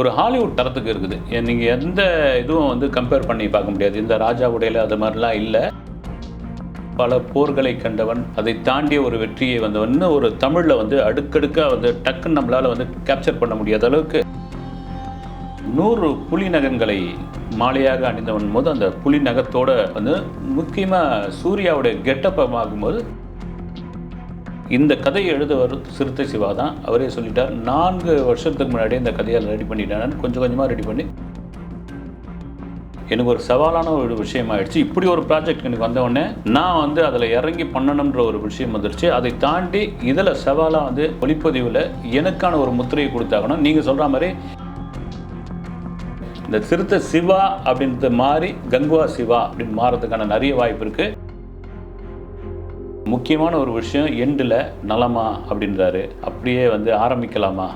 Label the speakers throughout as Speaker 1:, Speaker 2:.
Speaker 1: ஒரு ஹாலிவுட் தரத்துக்கு இருக்குது. நீங்கள் எந்த இதுவும் வந்து கம்பேர் பண்ணி பார்க்க முடியாது. இந்த ராஜா உடையில அது மாதிரிலாம் இல்லை. பல போர்களை கண்டவன் அதை தாண்டிய ஒரு வெற்றியை வந்தவன். ஒரு தமிழில் வந்து அடுக்கடுக்காக வந்து டக்குன்னு நம்மளால் வந்து கேப்சர் பண்ண முடியாத அளவுக்கு நூறு புலி நகங்களை மாலையாக அணிந்தவன் போது அந்த புலி நகத்தோட வந்து முக்கியமாக சூர்யாவுடைய கெட்டப்பமாகும்போது இந்த கதையை எழுதுவர் சிறுத்தை சிவா தான். அவரே சொல்லிட்டார் நான்கு வருஷத்துக்கு முன்னாடி இந்த கதையை ரெடி பண்ணிட்டேன். கொஞ்சம் கொஞ்சமாக ரெடி பண்ணி எனக்கு ஒரு சவாலான ஒரு விஷயம் ஆயிடுச்சு இப்படி ஒரு ப்ராஜெக்ட் எனக்கு வந்தவுடனே நான் வந்து அதில் இறங்கி பண்ணணுன்ற ஒரு விஷயம் வந்துருச்சு. அதை தாண்டி இதில் சவாலாக வந்து ஒளிப்பதிவில் எனக்கான ஒரு முத்திரையை கொடுத்தாகணும். நீங்கள் சொல்கிற மாதிரி இந்த சிறுத்தை சிவா அப்படின்றது மாறி கங்குவா சிவா அப்படின்னு மாறதுக்கான நிறைய வாய்ப்பு இருக்குது முக்கியமான ஒரு விஷயம் எண்டில் நலமா அப்படின்றாரு. அப்படியே வந்து ஆரம்பிக்கலாமா?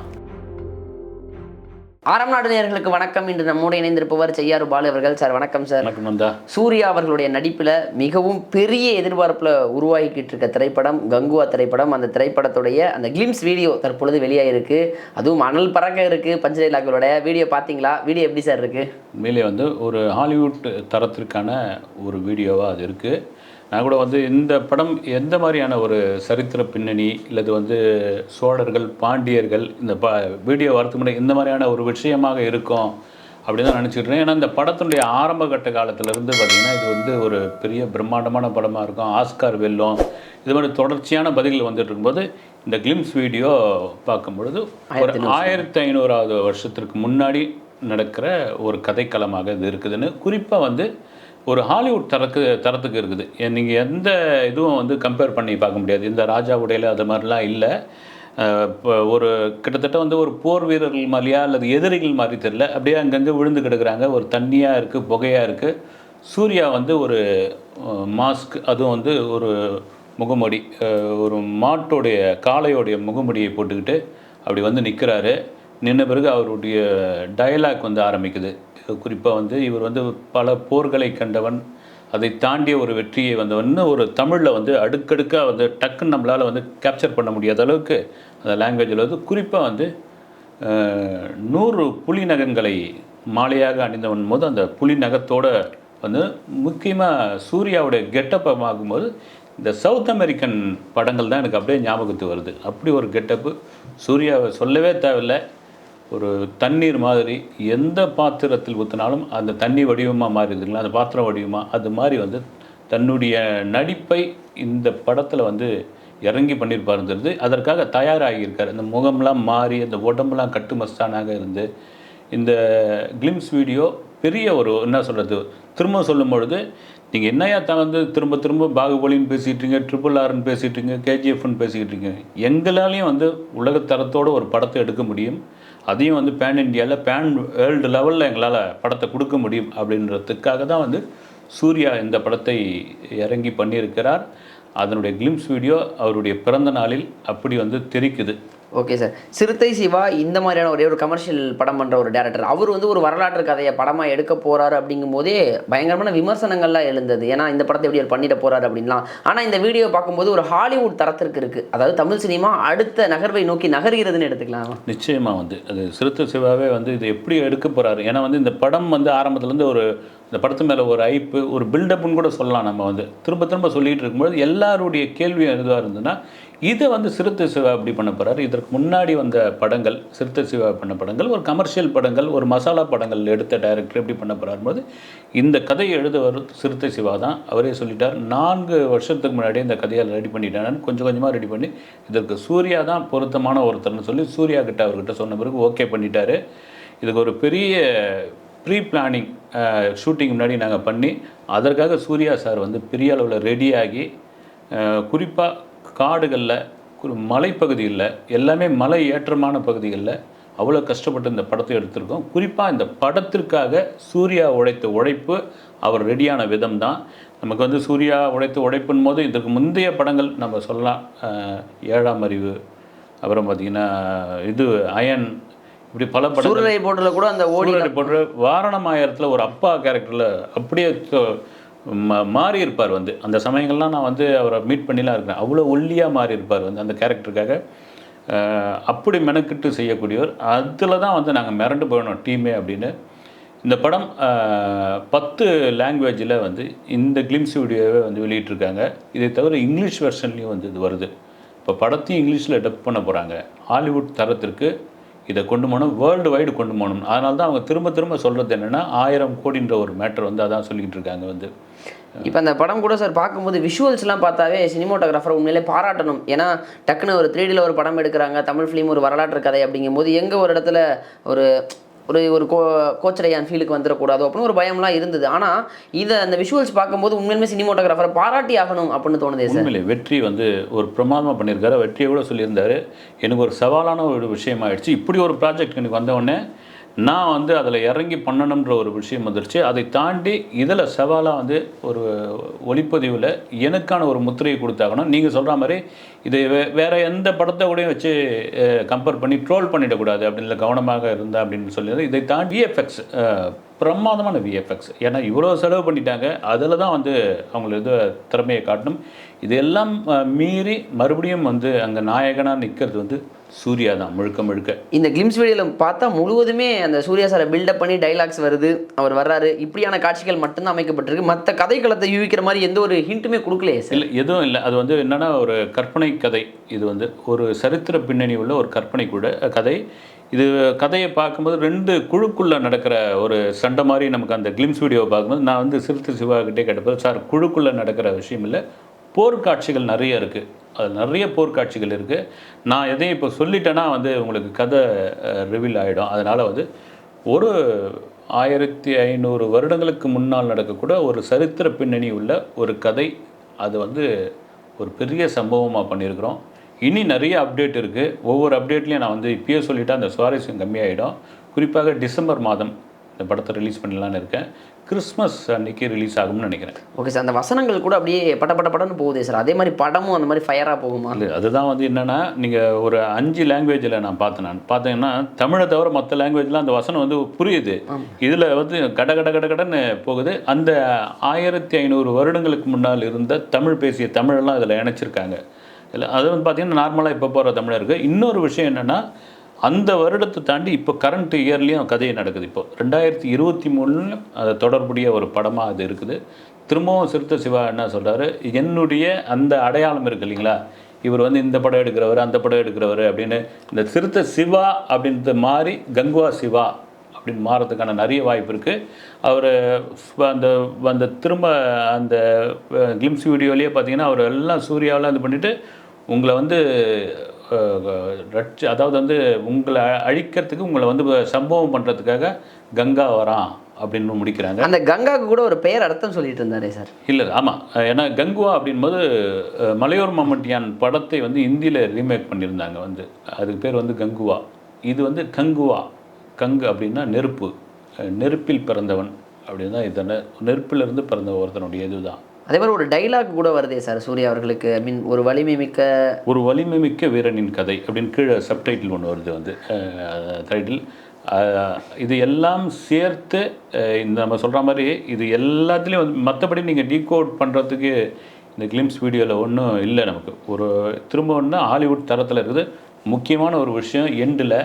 Speaker 2: ஆரம் நாடு நேயர்களுக்கு வணக்கம். இன்று நம்மோடு இணைந்திருப்பவர் செய்யாறு பாலு அவர்கள். சார் வணக்கம் சார்.
Speaker 1: வணக்கம் நந்தா
Speaker 2: சூர்யா அவர்களுடைய நடிப்பில் மிகவும் பெரிய எதிர்பார்ப்பில் உருவாகிக்கிட்டு இருக்க திரைப்படம் கங்குவா திரைப்படம். அந்த திரைப்படத்துடைய அந்த கிளிம்ஸ் வீடியோ தற்பொழுது வெளியாகிருக்கு அதுவும் அனல் பறக்க இருக்கு. பஞ்சலைலாக்களோட வீடியோ பார்த்தீங்களா? வீடியோ எப்படி சார் இருக்கு?
Speaker 1: உண்மையிலே வந்து ஒரு ஹாலிவுட் தரத்திற்கான ஒரு வீடியோவாக அது இருக்குது நான் கூட வந்து இந்த படம் எந்த மாதிரியான ஒரு சரித்திர பின்னணி இல்லது வந்து சோழர்கள் பாண்டியர்கள் இந்த ப வீடியோ வரதுக்கு முன்னாடி இந்த மாதிரியான ஒரு விஷயமாக இருக்கும் அப்படின்னு தான் இருக்கேன் ஏன்னா இந்த படத்தினுடைய ஆரம்ப கட்ட காலத்திலேருந்து பார்த்திங்கன்னா இது வந்து ஒரு பெரிய பிரம்மாண்டமான படமாக இருக்கும். ஆஸ்கார் வெல்லும் இது மாதிரி தொடர்ச்சியான பதில்கள் வந்துட்டு இருக்கும்போது இந்த கிளிம்ஸ் வீடியோ பார்க்கும் பொழுது ஒரு ஆயிரத்தி ஐநூறாவது வருஷத்திற்கு முன்னாடி நடக்கிற ஒரு கதைக்களமாக இது இருக்குதுன்னு குறிப்பாக வந்து ஒரு ஹாலிவுட் தரக்கு தரத்துக்கு இருக்குது. நீங்கள் எந்த இதுவும் வந்து கம்பேர் பண்ணி பார்க்க முடியாது. இந்த ராஜா உடையில அது மாதிரிலாம் இல்லை. இப்போ ஒரு கிட்டத்தட்ட வந்து ஒரு போர் வீரர்கள் மாதிரியா அல்லது எதிரிகள் மாதிரி தெரியல. அப்படியே அங்கங்கே விழுந்து கிடக்குறாங்க. ஒரு தண்ணியாக இருக்குது புகையாக இருக்குது சூர்யா வந்து ஒரு மாஸ்க் அதுவும் வந்து ஒரு முகமுடி ஒரு மாட்டோடைய காளையோடைய முகமுடியை போட்டுக்கிட்டு அப்படி வந்து நிற்கிறாரு நின்ன பிறகு அவருடைய டயலாக் வந்து ஆரம்பிக்குது. குறிப்பாக வந்து இவர் வந்து பல போர்களை கண்டவன் அதை தாண்டிய ஒரு வெற்றியை வந்தவன் ஒரு தமிழில் வந்து அடுக்கடுக்காக வந்து டக்குன்னு நம்மளால் வந்து கேப்சர் பண்ண முடியாத அளவுக்கு அந்த லாங்குவேஜில் வந்து குறிப்பாக வந்து நூறு புலி நகங்களை மாலையாக அணிந்தவன் போது அந்த புலி நகத்தோட வந்து முக்கியமாக சூர்யாவுடைய கெட்டப்பம் ஆகும்போது இந்த சவுத் அமெரிக்கன் படங்கள் தான் எனக்கு அப்படியே ஞாபகத்துக்கு வருது. அப்படி ஒரு கெட்டப்பு சூர்யாவை சொல்லவே தேவையில்லை. ஒரு தண்ணீர் மாதிரி எந்த பாத்திரத்தில் ஊற்றினாலும் அந்த தண்ணி வடிவமாக மாறிடுதுங்களா? அந்த பாத்திரம் வடிவமாக அது மாதிரி வந்து தன்னுடைய நடிப்பை இந்த படத்தில் வந்து இறங்கி பண்ணியிருப்பாருங்கிறது அதற்காக தயாராகியிருக்கார். இந்த முகம்லாம் மாறி அந்த உடம்புலாம் கட்டு மஸ்தானாக இருந்து இந்த கிளிம்ஸ் வீடியோ பெரிய ஒரு என்ன சொல்கிறது திரும்ப சொல்லும் பொழுது நீங்கள் என்னையா தான் வந்து திரும்ப திரும்ப பாகுபலின்னு பேசிகிட்டீங்க ட்ரிபிள் ஆர்னு பேசிகிட்டீங்க கேஜிஎஃப்னு பேசிக்கிட்டு எங்களாலேயும் எங்களாலையும் வந்து உலகத்தரத்தோட ஒரு படத்தை எடுக்க முடியும். அதையும் வந்து பேன் இண்டியாவில் பேன் வேர்ல்டு லெவலில் எங்களால் படத்தை கொடுக்க முடியும் அப்படின்றதுக்காக தான் வந்து சூர்யா இந்த படத்தை இறங்கி பண்ணியிருக்கிறார். அதனுடைய கிளிம்ஸ் வீடியோ அவருடைய பிறந்த நாளில் அப்படி வந்து தெரிக்குது.
Speaker 2: ஓகே சார் சிறுத்தை சிவா இந்த மாதிரியான ஒரே ஒரு கமர்ஷியல் படம் பண்ணுற ஒரு டேரக்டர் அவர் வந்து ஒரு வரலாற்று கதையை படமாக எடுக்க போறாரு அப்படிங்கும் போதே பயங்கரமான விமர்சனங்கள்லாம் எழுந்தது. ஏன்னா இந்த படத்தை எப்படி அவர் பண்ணிட போகிறாரு அப்படின்லாம். ஆனால் இந்த வீடியோ பார்க்கும்போது ஒரு ஹாலிவுட் தரத்திற்கு இருக்குது அதாவது தமிழ் சினிமா அடுத்த நகர்வை நோக்கி நகர்கிறதுன்னு எடுத்துக்கலாம்.
Speaker 1: நிச்சயமாக வந்து. அது சிறுத்தை சிவாவே வந்து இது எப்படி எடுக்க போகிறாரு ஏன்னா வந்து இந்த படம் வந்து ஆரம்பத்துலேருந்து ஒரு இந்த படத்து மேலே ஒரு ஐப்பு ஒரு பில்டப்னு கூட சொல்லலாம் நம்ம வந்து. திரும்ப திரும்ப சொல்லிகிட்டு இருக்கும்போது எல்லாருடைய கேள்வியும் எதுவாக இருந்ததுன்னா இதை வந்து சிறுத்தை சிவா எப்படி பண்ண போகிறாரு இதற்கு முன்னாடி வந்த படங்கள் சிறுத்தை சிவா பண்ண படங்கள் ஒரு கமர்ஷியல் படங்கள் ஒரு மசாலா படங்கள் எடுத்த டைரக்டர் எப்படி பண்ண போகிறாரு போது இந்த கதையை எழுதுவர் சிறுத்தை சிவா தான். அவரே சொல்லிட்டார் நான்கு வருஷத்துக்கு முன்னாடி இந்த கதையை ரெடி பண்ணிட்டேன். கொஞ்சம் கொஞ்சமாக ரெடி பண்ணி இதற்கு சூர்யா தான் பொருத்தமான ஒருத்தர்னு சொல்லி சூர்யா கிட்ட அவர்கிட்ட சொன்ன பிறகு ஓகே பண்ணிட்டாரு. இதுக்கு ஒரு பெரிய ப்ரீ பிளானிங் ஷூட்டிங் முன்னாடி நாங்கள் பண்ணி அதற்காக சூர்யா சார் வந்து பெரிய அளவில் ரெடியாகி குறிப்பாக காடுகளில் ஒரு மலைப்பகுதிகளில் எல்லாமே மலை ஏற்றமான பகுதிகளில் அவ்வளோ கஷ்டப்பட்டு இந்த படத்தை எடுத்திருக்கோம். குறிப்பாக இந்த படத்திற்காக சூர்யா உழைத்த உழைப்பு அவர் ரெடியான விதம் தான். நமக்கு வந்து சூர்யா உழைத்த உழைப்புன் போது இதற்கு முந்தைய படங்கள் நம்ம சொல்லலாம். ஏழாம் அறிவு அப்புறம் பார்த்திங்கன்னா இது அயன் இப்படி பல படங்கள்.
Speaker 2: சூரரை போட்டுல கூட அந்த ஓடி
Speaker 1: போன்ற வாரணமாயிரத்தில் ஒரு அப்பா கேரக்டரில் அப்படியே மாறி இருப்பார் வந்து. அந்த சமயங்கள்லாம் நான் வந்து அவரை மீட் பண்ணிலாம் இருக்கிறேன். அவ்வளோ ஒல்லியாக மாறி இருப்பார் வந்து அந்த கேரக்டருக்காக அப்படி மெனக்கிட்டு செய்யக்கூடியவர். அதில் தான் வந்து நாங்கள் மிரண்டு போயிடணும் டீமே அப்படின்னு. இந்த படம் பத்து லாங்குவேஜில் வந்து இந்த கிளிம்ஸ் வீடியோவை வந்து வெளியிட்டிருக்காங்க. இதை தவிர இங்கிலீஷ் வெர்ஷன்லேயும் வந்து இது வருது. இப்போ படத்தையும் இங்கிலீஷில் டப் பண்ண போகிறாங்க ஹாலிவுட் தரத்திற்கு இதை கொண்டு போகணும் வேர்ல்டு வைடு கொண்டு போகணும். அதனால தான் அவங்க திரும்ப திரும்ப சொல்கிறது என்னென்னா ஆயிரம் கோடின்ற ஒரு மேட்டர் வந்து அதான் சொல்லிக்கிட்டு இருக்காங்க வந்து.
Speaker 2: இப்போ அந்த படம் கூட சார் பார்க்கும்போது விஷுவல்ஸ்லாம் பார்த்தாவே சினிமோட்டோகிராஃபர் உண்மையிலே பாராட்டணும். ஏன்னா டக்குன்னு ஒரு த்ரீடியில் ஒரு படம் எடுக்கிறாங்க தமிழ் ஃபிலிம் ஒரு வரலாற்று கதை அப்படிங்கும்போது எங்கே ஒரு இடத்துல ஒரு ஒரு ஒரு கோ கோச்சடையான் ஃபீலுக்கு வந்துடக்கூடாதோ அப்படின்னு ஒரு பயம்லாம் இருந்தது. ஆனால் இதை அந்த விஷுவல்ஸ் பார்க்கும்போது உண்மையிலுமே சினிமோட்டோகிராஃபரை பாராட்டி ஆகணும் அப்படின்னு தோணுதே சார்.
Speaker 1: உண்மையிலே வெற்றி வந்து ஒரு பிரமாதமாக பண்ணியிருக்காரு. வெற்றியை கூட சொல்லியிருந்தார். எனக்கு ஒரு சவாலான ஒரு விஷயமாயிடுச்சு. இப்படி ஒரு ப்ராஜெக்ட் எனக்கு வந்தவுடனே நான் வந்து அதில் இறங்கி பண்ணணுன்ற ஒரு விஷயம் வந்துருச்சு. அதை தாண்டி இதில் சவாலாக வந்து ஒரு ஒளிப்பதிவில் எனக்கான ஒரு முத்திரையை கொடுத்தாகணும். நீங்கள் சொல்கிற மாதிரி இதை வே வேறு எந்த படத்தை கூடயும் வச்சு கம்பேர் பண்ணி ட்ரோல் பண்ணிடக்கூடாது அப்படின்னு கவனமாக இருந்தால் அப்படின்னு சொல்லி இதை தாண்டி விஎஃப்எக்ஸ் பிரமாதமான விஎஃப்எக்ஸ் ஏன்னா இவ்வளோ செலவு பண்ணிட்டாங்க. அதில் தான் வந்து அவங்கள இது திறமையை காட்டணும். இதெல்லாம் மீறி மறுபடியும் வந்து அங்கே நாயகனாக நிற்கிறது வந்து சூர்யா தான் முழுக்க முழுக்க.
Speaker 2: இந்த கிளிம்ஸ் வீடியோவில் பார்த்தா முழுவதுமே அந்த சூர்யா சாரை பில்டப் பண்ணி டைலாக்ஸ் வருது. அவர் வர்றாரு. இப்படியான காட்சிகள் மட்டும்தான் அமைக்கப்பட்டிருக்கு. மற்ற கதைக்களத்தை யூகிக்கிற மாதிரி எந்த ஒரு ஹிண்ட்டுமே கொடுக்கலையே சார்.
Speaker 1: இல்லை எதுவும் இல்லை. அது வந்து என்னென்னா ஒரு கற்பனை கதை. இது வந்து ஒரு சரித்திர பின்னணி உள்ள ஒரு கற்பனை கூட கதை. இது கதையை பார்க்கும்போது ரெண்டு குழுக்குள்ளே நடக்கிற ஒரு சண்டை மாதிரி நமக்கு அந்த கிளிம்ஸ் வீடியோவை பார்க்கும்போது நான் வந்து சிறுத்தை சிவாகிட்டே கேட்டபோது சார் குழுக்குள்ளே நடக்கிற விஷயம் இல்லை. போர்க்காட்சிகள் நிறைய இருக்குது அது நிறைய போர்க்காட்சிகள் இருக்குது நான் எதையும் இப்போ சொல்லிட்டேன்னா வந்து உங்களுக்கு கதை ரிவீல் ஆகிடும் அதனால் வந்து ஒரு ஆயிரத்தி ஐநூறு வருடங்களுக்கு முன்னால் நடக்கக்கூட ஒரு சரித்திர பின்னணி உள்ள ஒரு கதை. அது வந்து ஒரு பெரிய சம்பவமாக பண்ணியிருக்கிறோம். இனி நிறைய அப்டேட் இருக்குது ஒவ்வொரு அப்டேட்லையும் நான் வந்து இப்பயே சொல்லிட்டா அந்த சுவாரஸ்யம் கம்மியாயிடும். குறிப்பாக டிசம்பர் மாதம் இந்த படத்தை ரிலீஸ் பண்ணலான்னு இருக்கேன். கிறிஸ்மஸ் அன்னைக்கு ரிலீஸ் ஆகும்னு நினைக்கிறேன்.
Speaker 2: ஓகே சார் அந்த வசனங்கள் கூட அப்படியே பட்ட பட்ட படன்னு போகுதே சார் அதே மாதிரி படமும் அந்த மாதிரி ஃபயராக போகுமா?
Speaker 1: அது அதுதான் வந்து என்னென்னா நீங்கள் ஒரு அஞ்சு லாங்குவேஜில் நான் பார்த்தேன் நான். பார்த்தீங்கன்னா தமிழை தவிர மற்ற லாங்குவேஜ்லாம் அந்த வசனம் வந்து புரியுது. இதில் வந்து கட கட கட கடன்னு போகுது. அந்த ஆயிரத்தி ஐநூறு வருடங்களுக்கு முன்னால் இருந்த தமிழ் பேசிய தமிழெல்லாம் இதில் இணைச்சிருக்காங்க. இல்லை அது வந்து பார்த்தீங்கன்னா நார்மலாக இப்போ போகிற தமிழருக்கு. இருக்குது இன்னொரு விஷயம் என்னென்னா அந்த வருடத்தை தாண்டி இப்போ கரண்ட் இயர்லேயும் கதை நடக்குது இப்போ. ரெண்டாயிரத்தி இருபத்தி மூணுல அது தொடர்புடைய ஒரு படமாக அது இருக்குது. திரும்பவும் சிறுத்த சிவா என்ன சொல்கிறாரு என்னுடைய அந்த அடையாளம் இருக்குது இல்லைங்களா? இவர் வந்து இந்த படம் எடுக்கிறவர் அந்த படம் எடுக்கிறவர் அப்படின்னு. இந்த சிறுத்தை சிவா அப்படின்றது மாறி கங்குவா சிவா அப்படின்னு மாறதுக்கான நிறைய வாய்ப்பு இருக்குது அவர் அந்த அந்த திரும்ப அந்த கிளிம்ஸ் வீடியோலேயே பார்த்தீங்கன்னா அவர் எல்லாம் சூர்யாவெல்லாம் இது பண்ணிவிட்டு உங்களை வந்து ரட்ச அதாவது வந்து உங்களை அழிக்கிறதுக்கு உங்களை வந்து சம்பவம் பண்ணுறதுக்காக கங்கா வரான் அப்படின்னு முடிக்கிறாங்க.
Speaker 2: அந்த கங்காவுக்கு கூட ஒரு பெயர் அர்த்தம் சொல்லிட்டு இருந்தாரே சார்.
Speaker 1: இல்லை ஆமாம் ஏன்னா கங்குவா அப்படின்போது மலையோர் மம்மட்டியான் படத்தை வந்து ஹிந்தியில் ரீமேக் பண்ணியிருந்தாங்க வந்து. அதுக்கு பேர் வந்து கங்குவா. இது வந்து கங்குவா. கங்கு அப்படின்னா நெருப்பு. நெருப்பில் பிறந்தவன் அப்படின்னு தான் இதனை நெருப்பிலிருந்து பிறந்த ஒருத்தனுடைய இதுதான்.
Speaker 2: அதே மாதிரி ஒரு டைலாக் கூட வருதே சார் சூர்யா அவர்களுக்கு. ஐ மீன் ஒரு வலிமை மிக்க
Speaker 1: ஒரு வலிமை மிக்க வீரனின் கதை அப்படின்னு கீழே சப்டைட்டில் ஒன்று வருது வந்து. டைட்டில் இது எல்லாம் சேர்த்து இந்த நம்ம சொல்கிற மாதிரி இது எல்லாத்துலேயும் வந்து மற்றபடி நீங்கள் டீகோட் பண்ணுறதுக்கு இந்த கிளிம்ஸ் வீடியோவில் ஒன்றும் இல்லை நமக்கு. ஒரு திரும்ப ஒன்று ஹாலிவுட் தரத்தில் இருக்குது. முக்கியமான ஒரு விஷயம் எண்டில்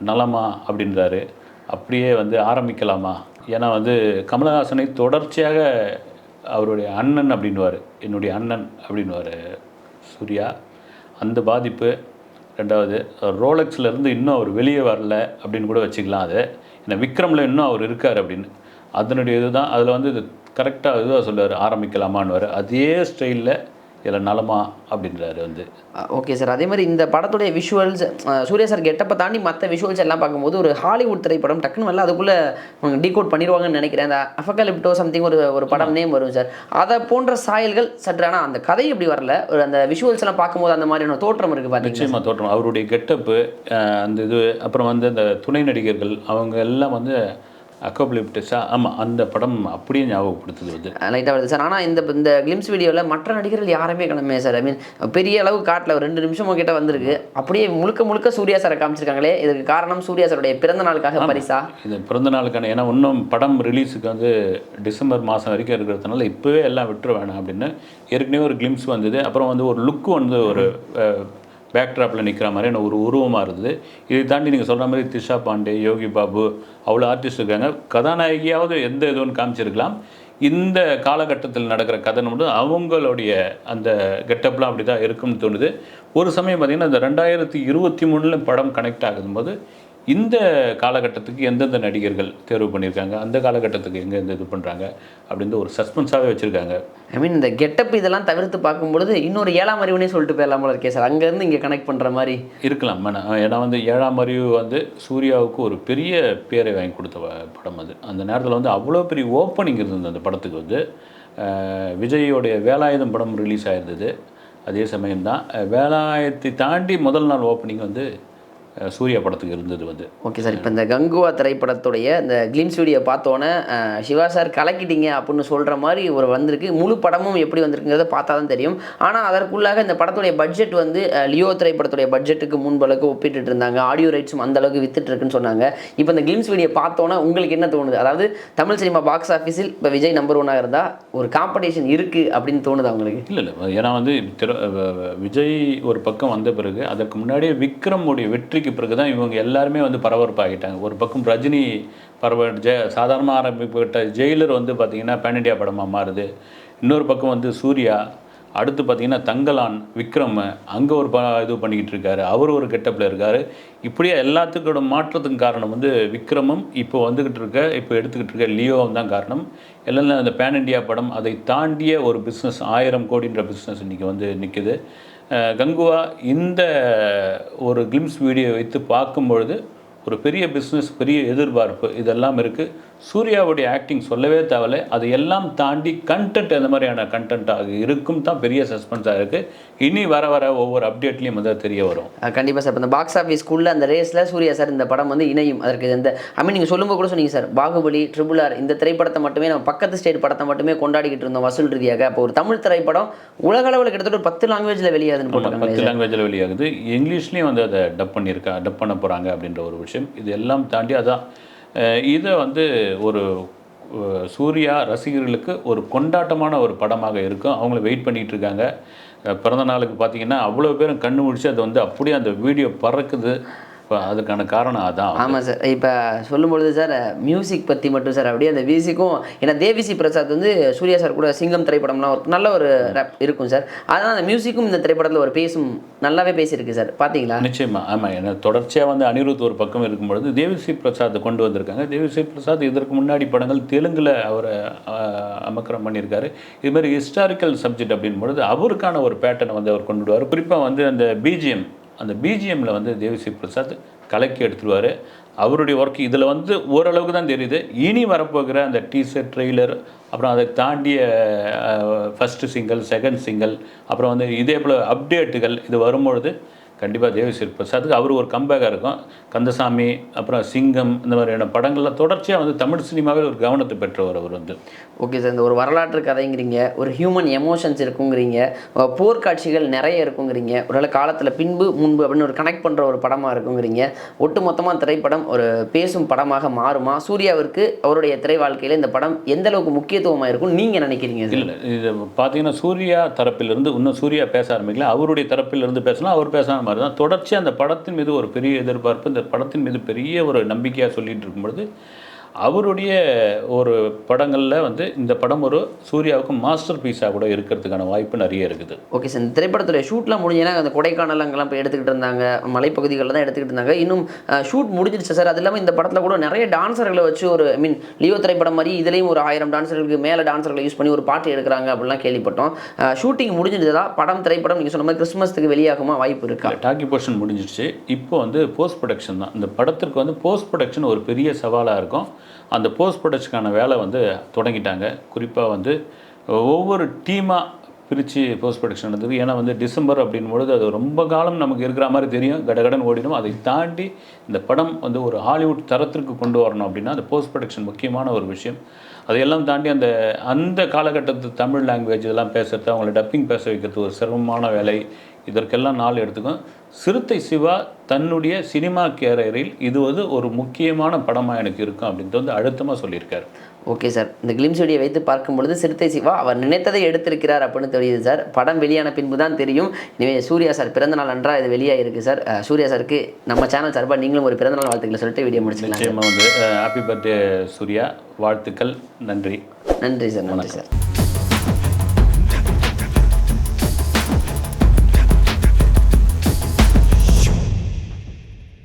Speaker 1: நலமா அப்படின்றாரு. அப்படியே வந்து ஆரம்பிக்கலாமா? ஏன்னா வந்து கமலஹாசனை தொடர்ச்சியாக அவருடைய அண்ணன் அப்படின்வார் என்னுடைய அண்ணன் அப்படின்னுவார் சூர்யா. அந்த பாதிப்பு. ரெண்டாவது ரோலெக்ஸ்லேருந்து இன்னும் அவர் வெளியே வரல அப்படின்னு கூட வச்சுக்கலாம் அதை. ஏன்னா விக்ரமில் இன்னும் அவர் இருக்கார் அப்படின்னு. அதனுடைய இதுதான் அதில் வந்து இது கரெக்டாக இதுவாக சொல்லுவார் ஆரம்பிக்கலாமான்னு அதே ஸ்டைலில் இதில் நலமா அப்படின்றாரு வந்து.
Speaker 2: Okay sir. அதே மாதிரி இந்த படத்துடைய விஷுவல்ஸ் சூர்யா சார் கெட்டப்பை தாண்டி மற்ற விஷுவல்ஸ் எல்லாம் பார்க்கும்போது ஒரு ஹாலிவுட் திரைப்படம் டக்குன்னு வரல அதுக்குள்ளே டீகோட் பண்ணிடுவாங்கன்னு நினைக்கிறேன். அந்த அஃபகலிப்டோ சம்திங் ஒரு ஒரு படம் நேம் வரும் சார். அதை போன்ற சாயல்கள் சற்று ஆனால் அந்த கதை எப்படி வரல. ஒரு அந்த விஷுவல்ஸ் எல்லாம் பார்க்கும்போது அந்த மாதிரியான தோற்றம் இருக்குது பார்த்தீங்கன்னா
Speaker 1: நிச்சயமாக தோற்றம். அவருடைய கெட்டப்பு அந்த இது அப்புறம் வந்து அந்த துணை நடிகர்கள் அவங்க எல்லாம் வந்து அக்கோபிலிப்டஸா ஆமாம் அந்த படம் அப்படியே ஞாபகப்படுத்துது வந்து.
Speaker 2: லைட்டாக வருது சார் ஆனால் இந்த இந்த கிளிம்ஸ் வீடியோவில் மற்ற நடிகர்கள் யாருமே கிளம்பே சார்? ஐ மீன் பெரிய அளவு காட்டில் ஒரு ரெண்டு நிமிஷமோ கிட்ட வந்திருக்கு. அப்படியே முழுக்க முழுக்க சூர்யா சாரை காமிச்சிருக்காங்களே. இதுக்கு காரணம் சூர்யா சாருடைய பிறந்த நாளுக்காக பரிசா?
Speaker 1: இது பிறந்த நாளுக்கான ஏன்னா இன்னும் படம் ரிலீஸுக்கு வந்து டிசம்பர் மாதம் வரைக்கும் இருக்கிறதுனால இப்போவே எல்லாம் விட்டுற வேணாம் அப்படின்னு ஏற்கனவே ஒரு கிளிம்ஸ் வந்தது. அப்புறம் வந்து ஒரு லுக்கு வந்து ஒரு பேக்ட்ராப்பில் நிற்கிற மாதிரியான ஒரு உருவமாக இருந்தது. இதை தாண்டி நீங்கள் சொல்கிற மாதிரி திஷா பாண்டே யோகி பாபு அவ்வளோ ஆர்டிஸ்ட் இருக்காங்க. கதாநாயகியாவது எந்த இதுவும் காமிச்சிருக்கலாம். இந்த காலகட்டத்தில் நடக்கிற கதை மட்டும் அவங்களுடைய அந்த கெட்டப்லாம் அப்படி தான் இருக்கும்னு தோணுது. ஒரு சமயம் பார்த்திங்கன்னா இந்த ரெண்டாயிரத்தி இருபத்தி மூணில் படம் கனெக்ட் ஆகும்போது இந்த காலகட்டத்துக்கு எந்தெந்த நடிகர்கள் தேர்வு பண்ணியிருக்காங்க? அந்த காலகட்டத்துக்கு எங்கே எந்த இது பண்ணுறாங்க அப்படின்னு ஒரு சஸ்பென்ஸாகவே வச்சுருக்காங்க.
Speaker 2: ஐ மீன் இந்த கெட்டப் இதெல்லாம் தவிர்த்து பார்க்கும்பொழுது இன்னொரு ஏழாம் அறிவுனே சொல்லிட்டு போயிடலாம் போல இருக்கே சார் அங்கேருந்து இங்கே கனெக்ட் பண்ணுற மாதிரி.
Speaker 1: இருக்கலாம் ஏன்னா வந்து ஏழாம் அறிவு வந்து சூர்யாவுக்கு ஒரு பெரிய பேரை வாங்கி கொடுத்த படம் அது. அந்த நேரத்தில் வந்து அவ்வளோ பெரிய ஓப்பனிங் இருந்தது அந்த படத்துக்கு வந்து. விஜயோடைய வேலாயுதம் படம் ரிலீஸ் ஆயிருந்தது. அதே சமயம்தான் வேலாயத்தை தாண்டி முதல் நாள் ஓப்பனிங் வந்து சூர்யா படத்துக்கு இருந்தது வந்து.
Speaker 2: ஓகே சார் இப்போ இந்த கங்குவா திரைப்படத்துடைய இந்த கிளிம்ஸ் வீடியோ பார்த்தோன்னே சிவா சார் கலக்கிட்டீங்க அப்படின்னு சொல்கிற மாதிரி ஒரு வந்திருக்கு. முழு படமும் எப்படி வந்திருக்குங்கிறத பார்த்தா தான் தெரியும். ஆனால் அதற்குள்ளாக இந்த படத்துடைய பட்ஜெட் வந்து லியோ திரைப்படத்துடைய பட்ஜெட்டுக்கு முன்பளவுக்கு ஒப்பிட்டு இருந்தாங்க. ஆடியோ ரைட்ஸும் அந்த அளவுக்கு வித்துட்டு இருக்குன்னு சொன்னாங்க. இப்போ இந்த கிளிம்ஸ் வீடியோ பார்த்தோன்னே உங்களுக்கு என்ன தோணுது? அதாவது தமிழ் சினிமா பாக்ஸ் ஆஃபீஸில் இப்போ விஜய் நம்பர் ஒன்னாக இருந்தால் ஒரு காம்படிஷன் இருக்குது அப்படின்னு தோணுதா உங்களுக்கு?
Speaker 1: இல்லை இல்லை. ஏன்னா வந்து விஜய் ஒரு பக்கம் வந்த பிறகு அதற்கு முன்னாடியே விக்ரமுடைய வெற்றிக்கு பிறகு தான் இவங்க எல்லாருமே வந்து பரபரப்பாகிட்டாங்க. ஒரு பக்கம் ரஜினி பரவ ஜெ சாதாரணமாக ஆரம்பிக்கப்பட்ட ஜெயிலர் வந்து பார்த்திங்கன்னா பேன் இண்டியா படமாக மாறுது. இன்னொரு பக்கம் வந்து சூர்யா அடுத்து பார்த்தீங்கன்னா தங்கலான் விக்ரம் அங்கே ஒரு ப இது பண்ணிக்கிட்டு இருக்காரு. அவர் ஒரு கெட்டப்பில் இருக்கார். இப்படியே எல்லாத்துக்கோட மாற்றத்துக்கு காரணம் வந்து விக்ரமும் இப்போ வந்துக்கிட்டு இருக்க இப்போ எடுத்துக்கிட்டு இருக்க லியோவும் தான் காரணம். எல்லாம் அந்த பேன் இண்டியா படம் அதை தாண்டிய ஒரு பிஸ்னஸ் ஆயிரம் கோடின்ற பிஸ்னஸ் இன்றைக்கி வந்து நிற்குது கங்குவா இந்த ஒரு கிளிம்ஸ் வீடியோ வைத்து பார்க்கும்பொழுது ஒரு பெரிய பிஸ்னஸ் பெரிய எதிர்பார்ப்பு இதெல்லாம் இருக்குது சூர்யாவுடைய ஆக்டிங் சொல்லவே தேவையில்ல. அது எல்லாம் தாண்டி கண்டென்ட் அந்த மாதிரியான கண்டென்ட்டாக இருக்கும் தான் பெரிய சஸ்பென்ஸாக இருக்குது இனி வர வர ஒவ்வொரு அப்டேட்லேயும் வந்து அது தெரிய வரும்.
Speaker 2: கண்டிப்பாக சார். இப்போ இந்த பாக்ஸ் ஆஃபீஸ்க்குள்ள அந்த ரேஸில் சூர்யா சார் இந்த படம் வந்து இணையும். அதற்கு இந்த ஐ மீன் நீங்கள் சொல்லும்போது கூட சொன்னீங்க சார். பாகுபலி ட்ரிபிள் ஆர் இந்த திரைப்படத்தை மட்டுமே நம்ம பக்கத்து ஸ்டேட் படத்தை மட்டுமே கொண்டாடிக்கிட்டு இருந்தோம் வசூல் ரீதியாக. அப்போ ஒரு தமிழ் திரைப்படம் உலக அளவில் கிட்டத்தட்ட ஒரு பத்து லாங்குவேஜில் வெளியாகுதுன்னு
Speaker 1: ஆமா,
Speaker 2: போட்டிருக்காங்க
Speaker 1: பத்து லாங்குவேஜில் வெளியாகுது. இங்கிலீஷ்லேயும் வந்து அதை டப் பண்ணியிருக்கா டப் பண்ண போகிறாங்க அப்படின்ற ஒரு விஷயம். இது எல்லாம் தாண்டி அதான் இதை வந்து ஒரு சூர்யா ரசிகர்களுக்கு ஒரு கொண்டாட்டமான ஒரு படமாக இருக்கும். அவங்கள வெயிட் பண்ணிகிட்டு இருக்காங்க பிறந்த நாளுக்கு பார்த்தீங்கன்னா அவ்வளோ பேரும் கண்ணு முடிச்சு அது வந்து அப்படியே அந்த வீடியோ பறக்குது. இப்போ அதுக்கான காரணம் அதான்
Speaker 2: ஆமாம் சார். இப்போ சொல்லும்பொழுது சார் மியூசிக் பற்றி மட்டும் சார் அப்படியே அந்த மியூசிக்கும் ஏன்னா தேவிசி பிரசாத் வந்து சூர்யா சார் கூட சிங்கம் திரைப்படம்லாம் ஒரு நல்ல ஒரு rap இருக்கும் சார். அதனால் அந்த மியூசிக்கும் இந்த திரைப்படத்தில் ஒரு பேசும் நல்லாவே பேசியிருக்கு சார். பார்த்தீங்களா
Speaker 1: நிச்சயமா. ஆமாம் ஏன்னா தொடர்ச்சியாக வந்து அனிருத் ஒரு பக்கம் இருக்கும்பொழுது தேவிஸ்ரீ பிரசாத் கொண்டு வந்திருக்காங்க. தேவிஸ்ரீ பிரசாத் இதற்கு முன்னாடி படங்கள் தெலுங்கில் அவரை அமக்கரம் பண்ணியிருக்காரு. இது மாதிரி ஹிஸ்டாரிக்கல் சப்ஜெக்ட் அப்படின் பொழுது அவருக்கான ஒரு பேட்டர்னை வந்து அவர் கொண்டு வருவார் குறிப்பாக வந்து அந்த பிஜிஎம் அந்த பிஜிஎம்மில் வந்து தேவிஸ்ரீ பிரசாத் கலக்கி எடுத்துருவார். அவருடைய ஒர்க் இதில் வந்து ஓரளவுக்கு தான் தெரியுது. இனி வரப்போகிற அந்த டீசர் ட்ரெய்லர் அப்புறம் அதை தாண்டிய ஃபஸ்ட்டு சிங்கிள் செகண்ட் சிங்கிள் அப்புறம் வந்து இதே போல் அப்டேட்டுகள் இது வரும்பொழுது கண்டிப்பாக தேவிஸ்ரீ பிரசாத்துக்கு அவர் ஒரு கம்பேக்காக இருக்கும். கந்தசாமி அப்புறம் சிங்கம் இந்த மாதிரியான படங்கள்ல தொடர்ச்சியாக வந்து தமிழ் சினிமாவில் ஒரு கவனத்தை பெற்றவர் அவர் வந்து.
Speaker 2: ஓகே சார் இந்த ஒரு வரலாற்று கதைங்கிறீங்க ஒரு ஹியூமன் எமோஷன்ஸ் இருக்குங்கிறீங்க போர்க்காட்சிகள் நிறைய இருக்குங்கிறீங்க ஒரு காலத்தில் பின்பு முன்பு அப்படின்னு ஒரு கனெக்ட் பண்ணுற ஒரு படமாக இருக்குங்கிறீங்க ஒட்டு மொத்தமாக திரைப்படம் ஒரு பேசும் படமாக மாறுமா? சூர்யாவிற்கு அவருடைய திரை வாழ்க்கையில் இந்த படம் எந்த அளவுக்கு முக்கியத்துவமாக இருக்கும் நீங்கள் நினைக்கிறீங்க
Speaker 1: இல்லை இது பார்த்தீங்கன்னா சூர்யா தரப்பிலிருந்து இன்னும் சூர்யா பேச ஆரம்பிக்கல அவருடைய தரப்பிலிருந்து பேசலாம் அவர் பேசாத மாதிரி தான் தொடர்ச்சியாக அந்த படத்தின் மீது ஒரு பெரிய எதிர்பார்ப்பு இந்த படத்தின் மீது பெரிய ஒரு நம்பிக்கையாக சொல்லிட்டு இருக்கும் பொழுது அவருடைய ஒரு படங்களில் வந்து இந்த படம் ஒரு சூர்யாவுக்கு மாஸ்டர் பீஸாக கூட இருக்கிறதுக்கான வாய்ப்பு நிறைய இருக்குது.
Speaker 2: ஓகே சார் இந்த திரைப்படத்துடைய ஷூட்லாம் முடிஞ்சுன்னா அந்த கொடைக்கானல் அங்கெல்லாம் போய் எடுத்துக்கிட்டு இருந்தாங்க மலைப்பகுதிகளில் தான் எடுத்துக்கிட்டு இருந்தாங்க. இன்னும் ஷூட் முடிஞ்சிருச்சு சார் அது இல்லாமல் இந்த படத்தில் கூட நிறைய டான்சர்களை வச்சு ஒரு ஐ மீன் லியோ திரைப்படம் மாதிரி இதுலேயும் ஒரு ஆயிரம் டான்சர்களுக்கு மேலே டான்சர்களை யூஸ் பண்ணி ஒரு பாட்டு எடுக்கிறாங்க அப்படிலாம் கேள்விப்பட்டோம். ஷூட்டிங் முடிஞ்சிருந்ததா? படம் திரைப்படம் நீங்கள் சொன்ன மாதிரி கிறிஸ்மஸ்க்கு வெளியாகுமா? வாய்ப்பு இருக்கா?
Speaker 1: டாக்கி போர்ஷன் முடிஞ்சிடுச்சு இப்போ வந்து போஸ்ட் ப்ரொடக்ஷன் தான். இந்த படத்திற்கு வந்து போஸ்ட் ப்ரொடக்ஷன் ஒரு பெரிய சவாலாக இருக்கும். அந்த போஸ்ட் ப்ரொடக்ஷனுக்கான வேலை வந்து தொடங்கிட்டாங்க. குறிப்பாக வந்து ஒவ்வொரு டீமாக பிரித்து போஸ்ட் ப்ரொடக்ஷன் நடந்தது ஏன்னா வந்து டிசம்பர் அப்படின் பொழுது அது ரொம்ப காலம் நமக்கு இருக்கிற மாதிரி தெரியும். கடகடன் ஓடிடும். அதை தாண்டி இந்த படம் வந்து ஒரு ஹாலிவுட் தரத்திற்கு கொண்டு வரணும் அப்படின்னா அந்த போஸ்ட் ப்ரொடக்ஷன் முக்கியமான ஒரு விஷயம். அதையெல்லாம் தாண்டி அந்த அந்த காலகட்டத்து தமிழ் லாங்குவேஜ் இதெல்லாம் பேசுகிறது அவங்கள டப்பிங் பேச வைக்கிறது ஒரு சிரமமான வேலை. இதற்கெல்லாம் நாள் எடுத்துக்கும். சிறுத்தை சிவா தன்னுடைய சினிமா கேரியரில் இது வந்து ஒரு முக்கியமான படமாக எனக்கு இருக்கும் அப்படின்ட்டு வந்து அழுத்தமாக சொல்லியிருக்காரு.
Speaker 2: Okay sir. இந்த கிளிம்ஸ் வீடியோ வைத்து பார்க்கும் பொழுது சிறுத்தை சிவா அவர் நினைத்ததை எடுத்திருக்கிறார் அப்படின்னு தெரியுது சார். படம் வெளியான பின்பு தான் தெரியும். எனவே சூர்யா சார் பிறந்த நாள் அன்றா இது வெளியாக இருக்குது சார் சூர்யா சாருக்கு நம்ம சேனல் சார்பாக நீங்களும் ஒரு பிறந்தநாள் வாழ்த்துக்களை சொல்லிட்டு வீடியோ முடிச்சுக்கலாம்
Speaker 1: நிச்சயமாக வந்து ஹாப்பி பர்த்டே சூர்யா. வாழ்த்துக்கள். நன்றி.
Speaker 2: நன்றி சார். நன்றி சார்.